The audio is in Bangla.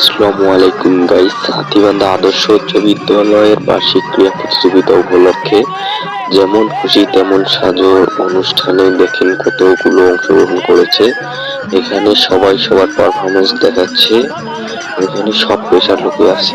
আসসালামু আলাইকুম গাইস। হাতিবান্ধা আদর্শ উচ্চ বিদ্যালয়ের বার্ষিক ক্রীড়া প্রতিযোগিতা উপলক্ষে যেমন খুশি তেমন সাজো অনুষ্ঠানে দেখেন কতগুলো অংশগ্রহণ করেছে। এখানে সবাই সবার পারফরমেন্স দেখাচ্ছে। এখানে সব পেশার লোকই আছে।